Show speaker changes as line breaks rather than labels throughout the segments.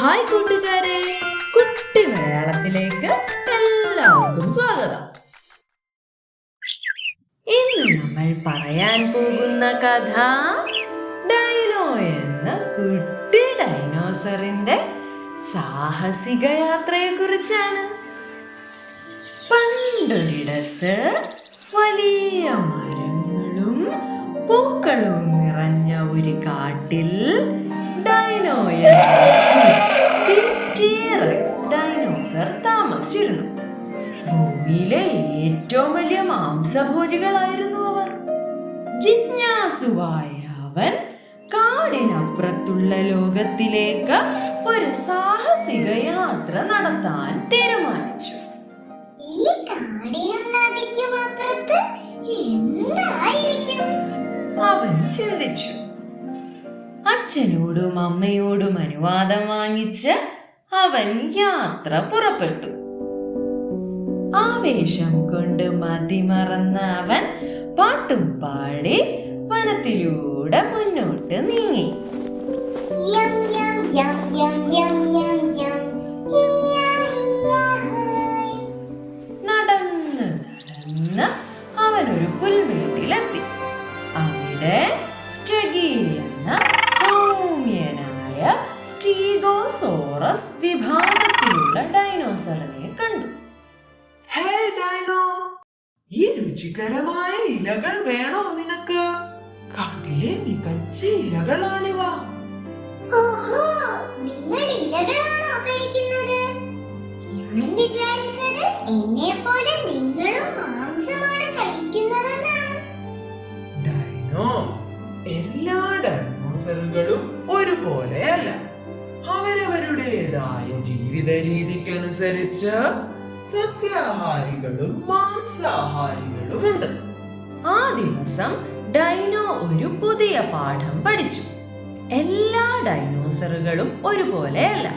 Hi കൂട്ടുകാരെ. കുട്ടി മലയാളത്തിലേക്ക് എല്ലാവർക്കും സ്വാഗതം. ഇന്ന് നമ്മൾ പറയാൻ പോകുന്ന കഥ ഡൈനോ എന്ന കുട്ടി ഡൈനോസറിന്റെ സാഹസിക യാത്രയെ കുറിച്ചാണ് പണ്ടൊരിടത്ത് വലിയ മരങ്ങളും പൂക്കളും നിറഞ്ഞ ഒരു കാട്ടിൽ ഡൈനോ ഡൈനോസർ താമസിച്ചിരുന്നു. ഭൂമിയിലെ ഏറ്റവും വലിയ മാംസഭോജികളായിരുന്നു അവർ. ജിജ്ഞാസുവായ അവൻ കാടിനപ്പുറത്തുള്ള ലോകത്തിലേക്ക് ഒരു സാഹസിക യാത്ര നടത്താൻ തീരുമാനിച്ചു.
ഈ കാടിനും നദിക്കും അപ്പുറത്ത് എന്തായിരിക്കും?
അവൻ ചിന്തിച്ചു. അച്ഛനോടും അമ്മയോടും അനുവാദം വാങ്ങിച്ച് അവൻ യാത്ര പുറപ്പെട്ടു. ആവേശം കൊണ്ട് മതിമറന്ന അവൻ പാട്ടും പാടി വനത്തിലൂടെ മുന്നോട്ട് നീങ്ങി. നടന്ന് നടന്ന് അവൻ ഒരു പുൽമേട്ടിലെത്തി. അവിടെ സ്റ്റഗി സ്റ്റീഗോസോറസ് വിഭാഗത്തിലുള്ള ഡൈനോസറിനെ കണ്ടു.
ഹേ ഡൈനോ ഈ രുചികരമായ ഇലകൾ വേണോ നിനക്ക്? കാട്ടിലെ മികച്ച ഇലകളാണിവ.
ഓഹോ നിങ്ങൾ ഇലകളാണോ കഴിക്കുന്നത്? ഞാൻ വിചാരിച്ചത് എന്നെ പോലെ നിങ്ങളും മാംസമാണ്
ജീവിത രീതിക്കനുസരിച്ച് സസ്യാഹാരികളും മാംസാഹാരികളും ഉണ്ട്.
ആ ദിവസം ഡൈനോ ഒരു പുതിയ പാഠം പഠിച്ചു. എല്ലാ ഡൈനോസറുകളും ഒരുപോലെയല്ല.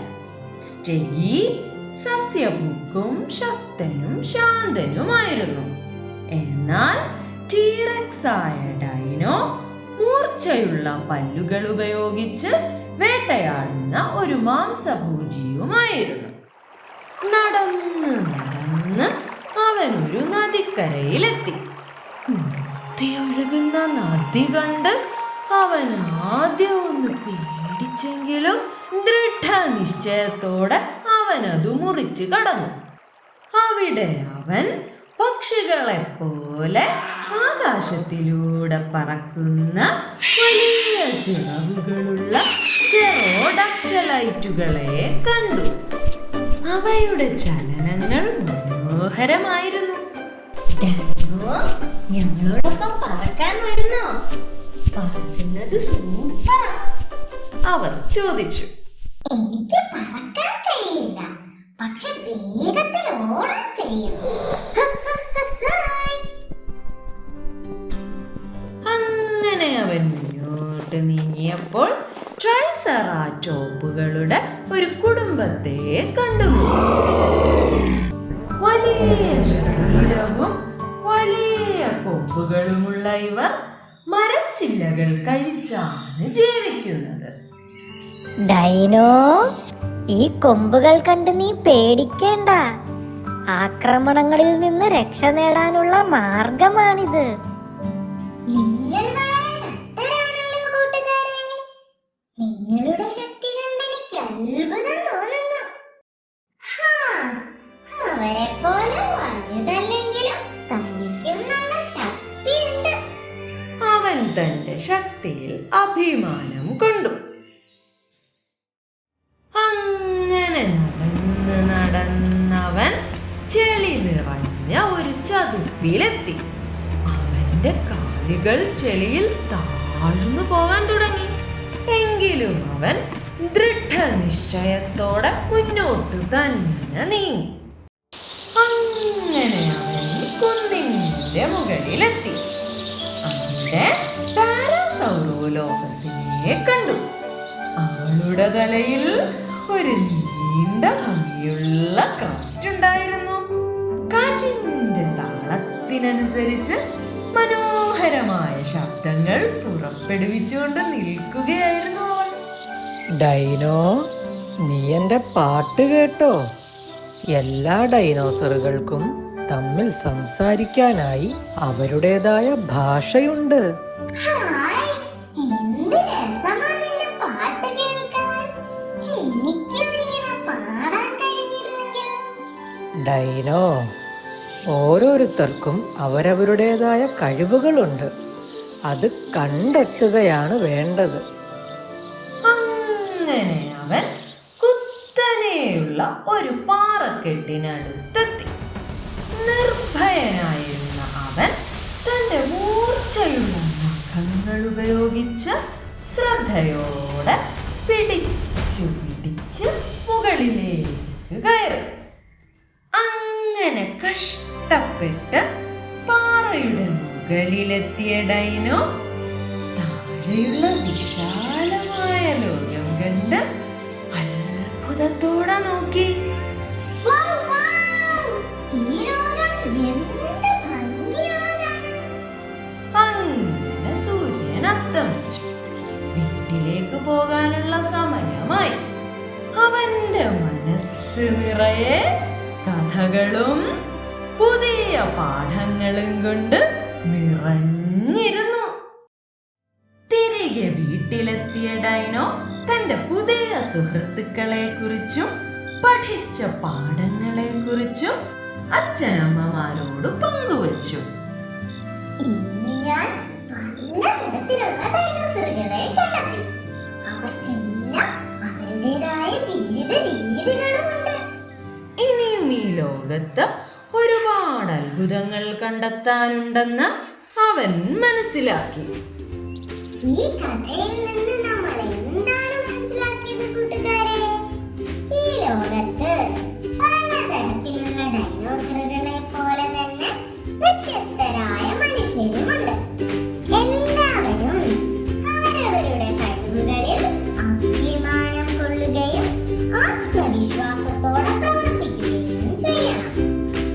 ടെഗി സസ്യഭുക്കും ശക്തനും ശാന്തനുമായിരുന്നു. എന്നാൽ ടീറക്സ് ആയ ഡൈനോ മൂർച്ചയുള്ള പല്ലുകൾ ഉപയോഗിച്ച് വേട്ടയാടുന്ന ഒരു മാംസഭോജിയുമായിരുന്നു. നടന്ന് നടന്ന് അവൻ ഒരു നദിക്കരയിലെത്തി. കുത്തിയൊഴുകുന്ന നദി കണ്ട് അവൻ ആദ്യം ഒന്ന് പേടിച്ചെങ്കിലും ദൃഢനിശ്ചയത്തോടെ അവൻ അത് മുറിച്ച് കടന്നു. അവിടെ അവൻ പക്ഷികളെ പോലെ ആകാശത്തിലൂടെ പറക്കുന്ന വലിയ ചിറകുകളുള്ള ചെറോഡക്റ്റലൈറ്റുകളെ കണ്ടു. അവയുടെ ചലനങ്ങൾ മനോഹരമായിരുന്നു.
ഞങ്ങളോടൊപ്പം പറക്കാൻ വരുന്നോ? പറക്കുന്നത് സൂപ്പറാ
അവർ ചോദിച്ചു.
എനിക്ക് പറക്കാൻ കഴിയില്ല. പക്ഷെ വേഗത്തിൽ ഓടാൻ കഴിയും.
അങ്ങനെ അവൻ മുന്നോട്ട് നീങ്ങിയപ്പോൾ ട്രൈസറാറ്റോപ്പുകളുടെ ഒരു കുടുംബത്തെ കണ്ടുമുട്ടി. വലിയ ശരീരവും വലിയ കൊമ്പുകളുമുള്ള ഇവർ മരച്ചില്ലകൾ കഴിച്ചാണ് ജീവിക്കുന്നത്.
ഡൈനോ ഈ കൊമ്പുകൾ കണ്ട് നീ പേടിക്കേണ്ട. ആക്രമണങ്ങളിൽ നിന്ന് രക്ഷ നേടാനുള്ള മാർഗമാണിത്.
അത്ഭുതം തോന്നുന്നു. അവരെ പോലെ വലുതല്ലെങ്കിലും തനിക്കും നല്ല ശക്തിയുണ്ട്.
അവൻ തന്റെ ശക്തിയിൽ അഭിമാനം കൊണ്ടു. അങ്ങനെ നടന്ന് നടന്നവൻ ചെളി നിറഞ്ഞ ഒരു ചതുപ്പിലെത്തി. അവന്റെ കാലുകൾ ചെളിയിൽ താഴ്ന്നു പോകാൻ തുടങ്ങി. എങ്കിലും അവൻ ദൃഢനിശ്ചയത്തോടെ മുന്നോട്ടു തന്നെ നീങ്ങി അങ്ങനെ അവൻ കുന്നിന്റെ മുകളിലെത്തി. അവിടെ പാരാസൗറോലോഫസിനെ കണ്ടു. അവളുടെ തലയിൽ ഒരു നീണ്ട ഭംഗിയുള്ള ക്രസ്റ്റ് ഉണ്ടായിരുന്നു. കാറ്റിന്റെ താളത്തിനനുസരിച്ച് മനോഹരമായ ശബ്ദങ്ങൾ പുറപ്പെടുവിച്ചുകൊണ്ട് നിൽക്കുകയായിരുന്നു
ഡൈനോ നീ എന്റെ പാട്ട് കേട്ടോ. എല്ലാ ഡൈനോസറുകൾക്കും തമ്മിൽ സംസാരിക്കാനായി അവരുടേതായ ഭാഷയുണ്ട്. ഡൈനോ ഓരോരുത്തർക്കും അവരവരുടേതായ കഴിവുകളുണ്ട്. അത് കണ്ടെത്തുകയാണ് വേണ്ടത്.
ഒരു പാറക്കെട്ടിനടുത്തെത്തി. നിർഭയനായിരുന്ന അവൻ തന്റെ മൂർച്ചയുള്ള ഉപയോഗിച്ച് ശ്രദ്ധയോടെ പിടിച്ചു പിടിച്ച് മുകളിലേക്ക് കയറി. അങ്ങനെ കഷ്ടപ്പെട്ട് പാറയുടെ മുകളിലെത്തിയ ഡൈനോ താഴെയുള്ള വിശാലമായ ലോകം അത്ഭുതത്തോടെ നോക്കി. അങ്ങനെ സൂര്യൻ അസ്തമിച്ചു. വീട്ടിലേക്ക് പോകാനുള്ള സമയമായി. അവന്റെ മനസ്സ് നിറയെ കഥകളും പുതിയ പാഠങ്ങളും കൊണ്ട് നിറഞ്ഞിരുന്നു. തിരികെ വീട്ടിലെത്തിയ ഡൈനോ തന്റെ പുതിയ സുഹൃത്തുക്കളെ കുറിച്ചും പഠിച്ച പാഠങ്ങളെ കുറിച്ചും അച്ഛനമ്മമാരോട് പങ്കുവച്ചു.
ഇന്ന് ഞാൻ പലതരത്തിലുള്ള ഡൈനോസറുകളെ കണ്ടെത്തി. അവർക്കെല്ലാം അവരുടേതായ ജീവിത രീതികളുമുണ്ട്.
ഇനിയും ഈ ലോകത്ത് ഒരുപാട് അത്ഭുതങ്ങൾ കണ്ടെത്താനുണ്ടെന്ന് അവൻ മനസ്സിലാക്കി.
ഈ കഥയിൽ നിന്ന്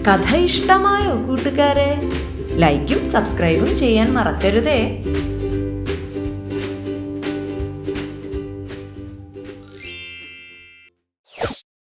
കഥ ഇഷ്ടമായോ കൂട്ടുകാരെ? ലൈക്കും സബ്സ്ക്രൈബും ചെയ്യാൻ മറക്കരുതേ.